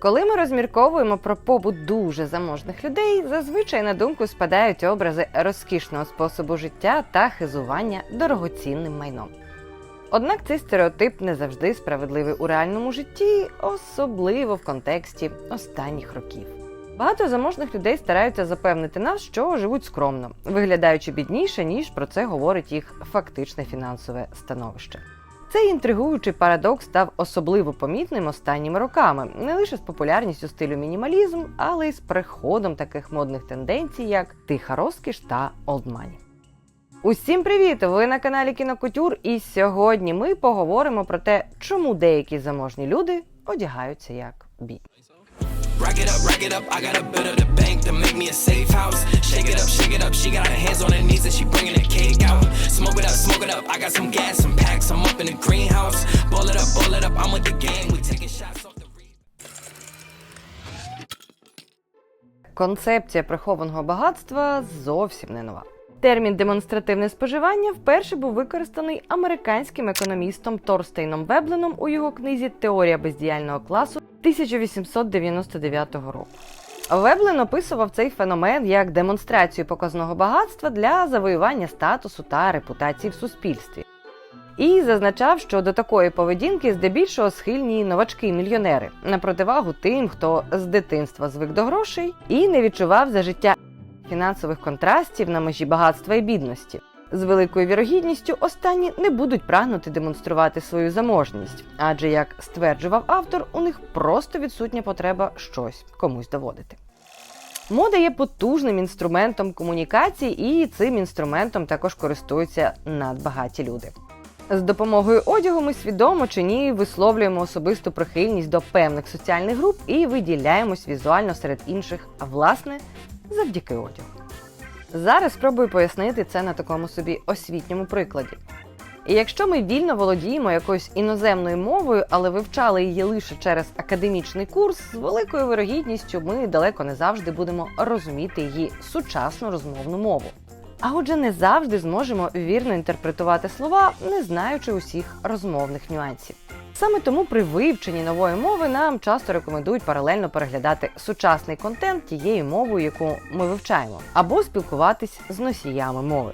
Коли ми розмірковуємо про побут дуже заможних людей, зазвичай на думку спадають образи розкішного способу життя та хизування дорогоцінним майном. Однак цей стереотип не завжди справедливий у реальному житті, особливо в контексті останніх років. Багато заможних людей стараються запевнити нас, що живуть скромно, виглядаючи бідніше, ніж про це говорить їх фактичне фінансове становище. Цей інтригуючий парадокс став особливо помітним останніми роками, не лише з популярністю стилю мінімалізм, але й з приходом таких модних тенденцій, як тиха розкіш та олдмані. Усім привіт! Ви на каналі Кінокутюр, і сьогодні ми поговоримо про те, чому деякі заможні люди одягаються як бі. Rack it up, rack it up. The greenhouse. Ball it up, ball it up. I'm with the gang. We taking shots off the. Концепція прихованого багатства зовсім не нова. Термін демонстративне споживання вперше був використаний американським економістом Торстейном Вебленом у його книзі Теорія бездіяльного класу 1899 року. Веблен описував цей феномен як демонстрацію показного багатства для завоювання статусу та репутації в суспільстві. І зазначав, що до такої поведінки здебільшого схильні новачки-мільйонери на противагу тим, хто з дитинства звик до грошей і не відчував за життя фінансових контрастів на межі багатства і бідності. З великою вірогідністю останні не будуть прагнути демонструвати свою заможність, адже, як стверджував автор, у них просто відсутня потреба щось комусь доводити. Мода є потужним інструментом комунікації, і цим інструментом також користуються надбагаті люди. З допомогою одягу ми свідомо чи ні висловлюємо особисту прихильність до певних соціальних груп і виділяємось візуально серед інших, а власне, завдяки одягу. Зараз спробую пояснити це на такому собі освітньому прикладі. І якщо ми вільно володіємо якоюсь іноземною мовою, але вивчали її лише через академічний курс, з великою вирогідністю ми далеко не завжди будемо розуміти її сучасну розмовну мову. А отже, не завжди зможемо вірно інтерпретувати слова, не знаючи усіх розмовних нюансів. Саме тому при вивченні нової мови нам часто рекомендують паралельно переглядати сучасний контент тією мовою, яку ми вивчаємо, або спілкуватись з носіями мови.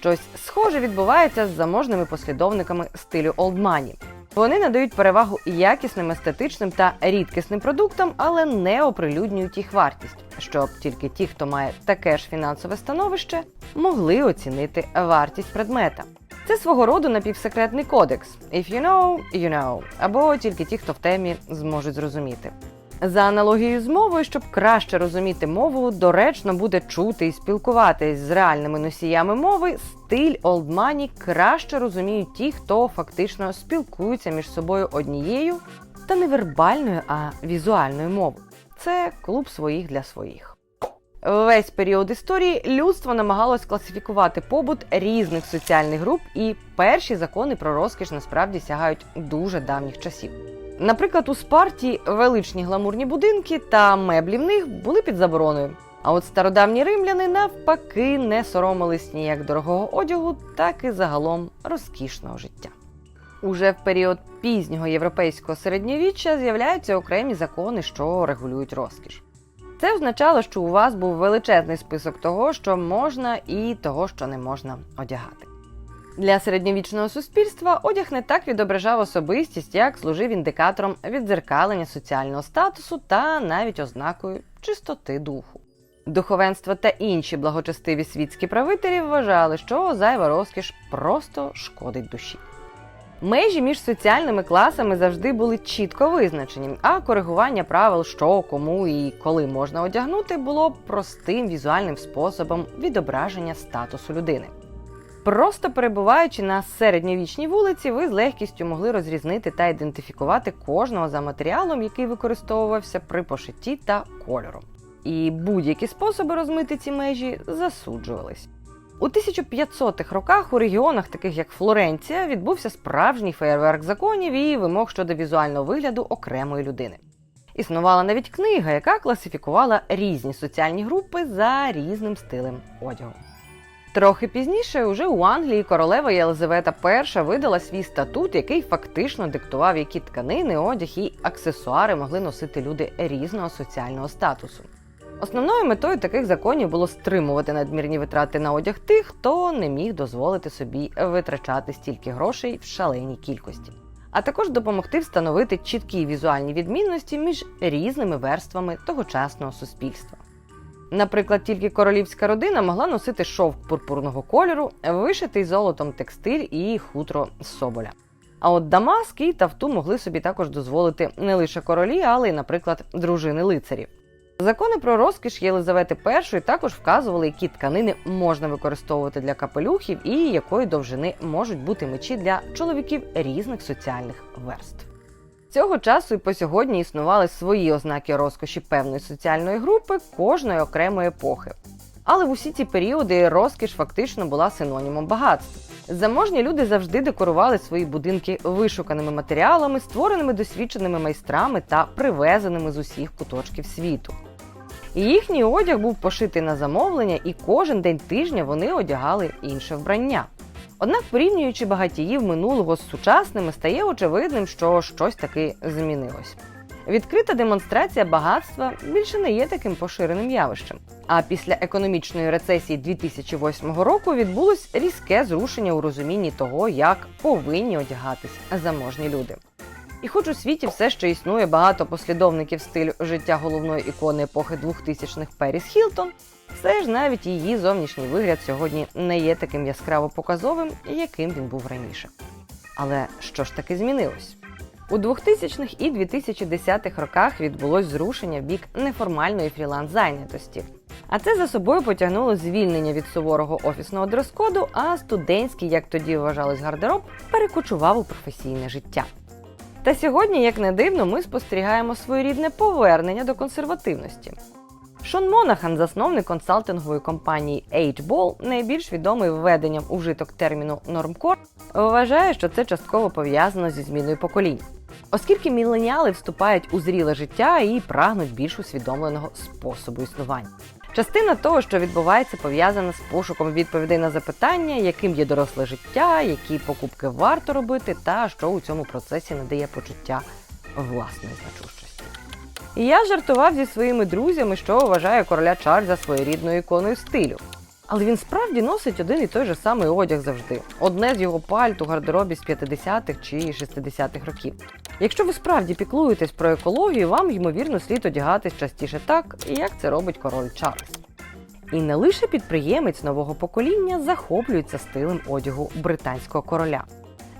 Щось схоже відбувається з заможними послідовниками стилю Money. Вони надають перевагу якісним естетичним та рідкісним продуктам, але не оприлюднюють їх вартість, щоб тільки ті, хто має таке ж фінансове становище, могли оцінити вартість предмета. Це свого роду напівсекретний кодекс If you know, you know. або тільки ті, хто в темі, зможуть зрозуміти. За аналогією з мовою, щоб краще розуміти мову, доречно буде чути і спілкуватись з реальними носіями мови. Стиль Money краще розуміють ті, хто фактично спілкуються між собою однією та не вербальною, а візуальною мовою. Це клуб своїх для своїх. Весь період історії людство намагалось класифікувати побут різних соціальних груп, і перші закони про розкіш насправді сягають дуже давніх часів. Наприклад, у Спарті величні гламурні будинки та меблі в них були під забороною. А от стародавні римляни навпаки не соромились ніяк дорогого одягу, так і загалом розкішного життя. Уже в період пізнього європейського середньовіччя з'являються окремі закони, що регулюють розкіш. Це означало, що у вас був величезний список того, що можна, і того, що не можна одягати. Для середньовічного суспільства одяг не так відображав особистість, як служив індикатором віддзеркалення соціального статусу та навіть ознакою чистоти духу. Духовенство та інші благочестиві світські правителі вважали, що зайва розкіш просто шкодить душі. Межі між соціальними класами завжди були чітко визначені, а коригування правил, що, кому і коли можна одягнути, було простим візуальним способом відображення статусу людини. Просто перебуваючи на середньовічній вулиці, ви з легкістю могли розрізнити та ідентифікувати кожного за матеріалом, який використовувався при пошитті та кольором. І будь-які способи розмити ці межі засуджувались. У 1500-х роках у регіонах, таких як Флоренція, відбувся справжній феєрверк законів і вимог щодо візуального вигляду окремої людини. Існувала навіть книга, яка класифікувала різні соціальні групи за різним стилем одягу. Трохи пізніше, уже у Англії королева Єлизавета І видала свій статут, який фактично диктував, які тканини, одяг і аксесуари могли носити люди різного соціального статусу. Основною метою таких законів було стримувати надмірні витрати на одяг тих, хто не міг дозволити собі витрачати стільки грошей в шаленій кількості, а також допомогти встановити чіткі візуальні відмінності між різними верствами тогочасного суспільства. Наприклад, тільки королівська родина могла носити шовк пурпурного кольору, вишитий золотом текстиль і хутро соболя. А от дамаск і тафту могли собі також дозволити не лише королі, але й, наприклад, дружини лицарів. Закони про розкіш Єлизавети І також вказували, які тканини можна використовувати для капелюхів і якої довжини можуть бути мечі для чоловіків різних соціальних верств. Цього часу і по сьогодні існували свої ознаки розкоші певної соціальної групи кожної окремої епохи. Але в усі ці періоди розкіш фактично була синонімом багатства. Заможні люди завжди декорували свої будинки вишуканими матеріалами, створеними досвідченими майстрами та привезеними з усіх куточків світу. Їхній одяг був пошитий на замовлення, і кожен день тижня вони одягали інше вбрання. Однак, порівнюючи багатіїв минулого з сучасними, стає очевидним, що щось таки змінилось. Відкрита демонстрація багатства більше не є таким поширеним явищем. А після економічної рецесії 2008 року відбулось різке зрушення у розумінні того, як повинні одягатись заможні люди. І хоч у світі все ще існує багато послідовників стилю життя головної ікони епохи 2000-х Періс Хілтон, все ж навіть її зовнішній вигляд сьогодні не є таким яскраво показовим, яким він був раніше. Але що ж таки змінилось? У 2000-х і 2010-х роках відбулось зрушення в бік неформальної фріланс-зайнятості. А це за собою потягнуло звільнення від суворого офісного дрес-коду, а студентський, як тоді вважалось гардероб, перекочував у професійне життя. Та сьогодні, як не дивно, ми спостерігаємо своєрідне повернення до консервативності. Шон Монахан, засновник консалтингової компанії H-Ball, найбільш відомий введенням у вжиток терміну нормкор, вважає, що це частково пов'язано зі зміною поколінь. Оскільки міленіали вступають у зріле життя і прагнуть більш усвідомленого способу існування. Частина того, що відбувається, пов'язана з пошуком відповідей на запитання, яким є доросле життя, які покупки варто робити, та що у цьому процесі надає почуття власної значущості. І я жартував зі своїми друзями, що вважає короля Чарльза своєрідною іконою стилю. Але він справді носить один і той же самий одяг завжди. Одне з його пальт у гардеробі з 50-х чи 60-х років. Якщо ви справді піклуєтесь про екологію, вам ймовірно слід одягатись частіше так, як це робить король Чарльз. І не лише підприємець нового покоління захоплюється стилем одягу британського короля.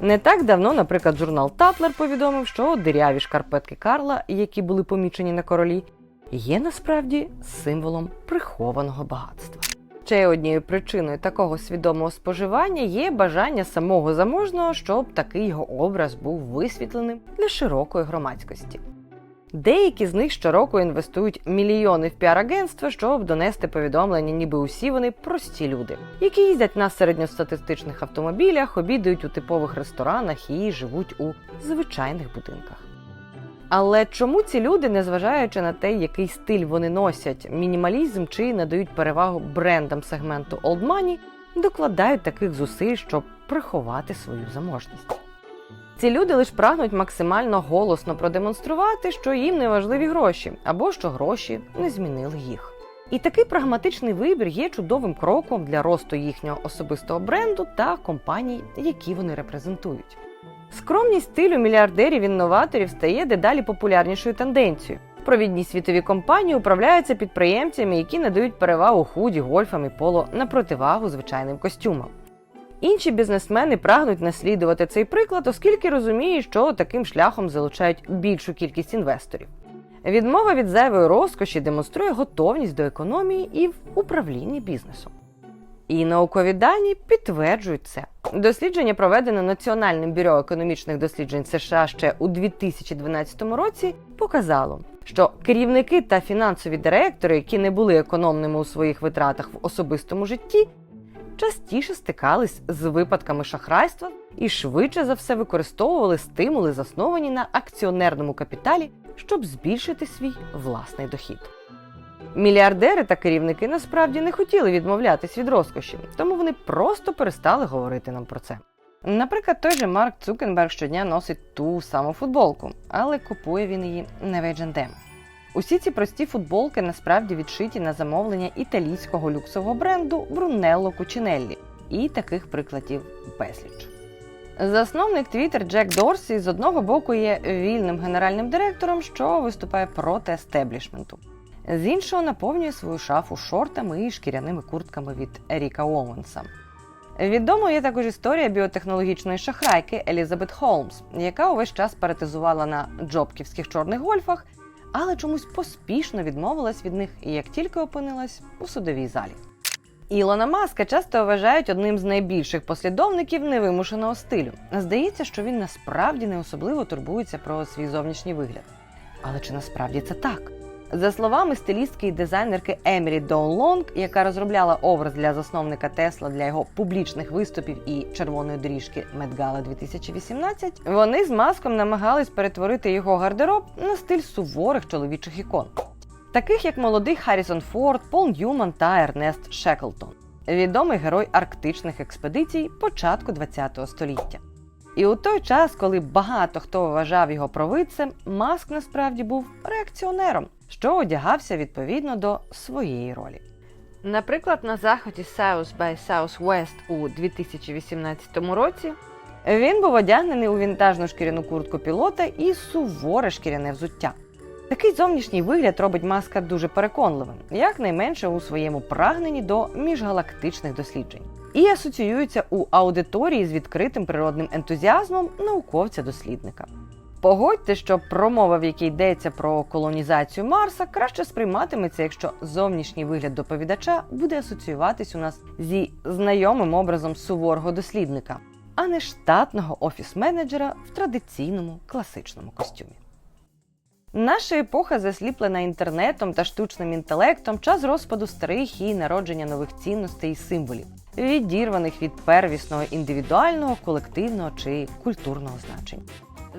Не так давно, наприклад, журнал Татлер повідомив, що диряві шкарпетки Карла, які були помічені на королі, є насправді символом прихованого багатства. Ще однією причиною такого свідомого споживання є бажання самого заможного, щоб такий його образ був висвітленим для широкої громадськості. Деякі з них щороку інвестують мільйони в піар-агентства, щоб донести повідомлення, ніби усі вони прості люди, які їздять на середньостатистичних автомобілях, обідають у типових ресторанах і живуть у звичайних будинках. Але чому ці люди, незважаючи на те, який стиль вони носять, мінімалізм чи надають перевагу брендам сегменту Old Money, докладають таких зусиль, щоб приховати свою заможність? Ці люди лише прагнуть максимально голосно продемонструвати, що їм не важливі гроші, або що гроші не змінили їх. І такий прагматичний вибір є чудовим кроком для росту їхнього особистого бренду та компаній, які вони репрезентують. Скромність стилю мільярдерів-інноваторів стає дедалі популярнішою тенденцією. Провідні світові компанії управляються підприємцями, які надають перевагу худі, гольфам і поло на противагу звичайним костюмам. Інші бізнесмени прагнуть наслідувати цей приклад, оскільки розуміють, що таким шляхом залучають більшу кількість інвесторів. Відмова від зайвої розкоші демонструє готовність до економії і в управлінні бізнесом. І наукові дані підтверджують це. Дослідження, проведене Національним бюро економічних досліджень США ще у 2012 році, показало, що керівники та фінансові директори, які не були економними у своїх витратах в особистому житті, частіше стикались з випадками шахрайства і швидше за все використовували стимули, засновані на акціонерному капіталі, щоб збільшити свій власний дохід. Мільярдери та керівники насправді не хотіли відмовлятись від розкоші, тому вони просто перестали говорити нам про це. Наприклад, той же Марк Цукенберг щодня носить ту саму футболку, але купує він її не в H&M. Усі ці прості футболки насправді відшиті на замовлення італійського люксового бренду Brunello Cucinelli. І таких прикладів безліч. Засновник Twitter Джек Дорсі з одного боку є вільним генеральним директором, що виступає проти естеблішменту. З іншого наповнює свою шафу шортами і шкіряними куртками від Еріка Оуенса. Відомою є також історія біотехнологічної шахрайки Елізабет Холмс, яка увесь час паратизувала на джобківських чорних гольфах, але чомусь поспішно відмовилась від них і як тільки опинилась у судовій залі. Ілона Маска часто вважають одним з найбільших послідовників невимушеного стилю. Здається, що він насправді не особливо турбується про свій зовнішній вигляд. Але чи насправді це так? За словами стилістки і дизайнерки Емірі Доунлонг, яка розробляла образ для засновника Тесла для його публічних виступів і червоної доріжки Медгала 2018, вони з маском намагались перетворити його гардероб на стиль суворих чоловічих ікон таких як молодий Харрісон Форд, Пол Ньюман та Ернест Шеклтон, відомий герой арктичних експедицій початку ХХ століття. І у той час, коли багато хто вважав його провидцем, Маск насправді був реакціонером, що одягався відповідно до своєї ролі. Наприклад, на заході South by Southwest у 2018 році він був одягнений у вінтажну шкіряну куртку пілота і суворе шкіряне взуття. Такий зовнішній вигляд робить маска дуже переконливим, якнайменше у своєму прагненні до міжгалактичних досліджень, і асоціюється у аудиторії з відкритим природним ентузіазмом науковця-дослідника. Погодьте, що промова, в якій йдеться про колонізацію Марса, краще сприйматиметься, якщо зовнішній вигляд доповідача буде асоціюватись у нас зі знайомим образом суворого дослідника, а не штатного офіс-менеджера в традиційному класичному костюмі. Наша епоха засліплена інтернетом та штучним інтелектом, час розпаду старих і народження нових цінностей і символів, відірваних від первісного індивідуального, колективного чи культурного значення.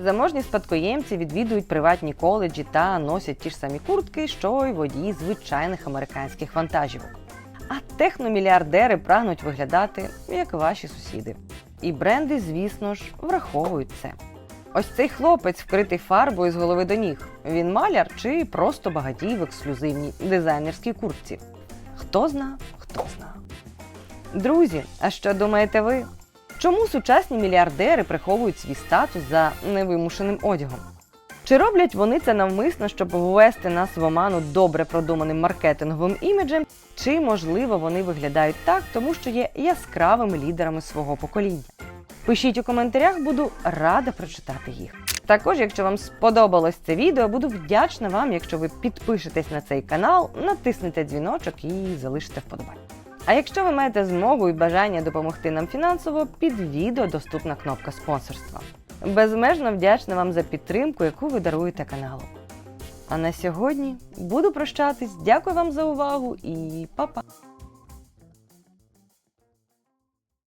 Заможні спадкоємці відвідують приватні коледжі та носять ті ж самі куртки, що й водії звичайних американських вантажівок. А техномільярдери прагнуть виглядати як ваші сусіди. І бренди, звісно ж, враховують це. Ось цей хлопець вкритий фарбою з голови до ніг. Він маляр чи просто багатій в ексклюзивній дизайнерській куртці. Хто зна. Друзі, а що думаєте ви? Чому сучасні мільярдери приховують свій статус за невимушеним одягом? Чи роблять вони це навмисно, щоб ввести нас в оману добре продуманим маркетинговим іміджем, чи, можливо, вони виглядають так, тому що є яскравими лідерами свого покоління? Пишіть у коментарях, буду рада прочитати їх. Також, якщо вам сподобалось це відео, буду вдячна вам, якщо ви підпишетесь на цей канал, натиснете дзвіночок і залишите вподобання. А якщо ви маєте змогу і бажання допомогти нам фінансово, під відео доступна кнопка спонсорства. Безмежно вдячна вам за підтримку, яку ви даруєте каналу. А на сьогодні буду прощатись. Дякую вам за увагу і па-па!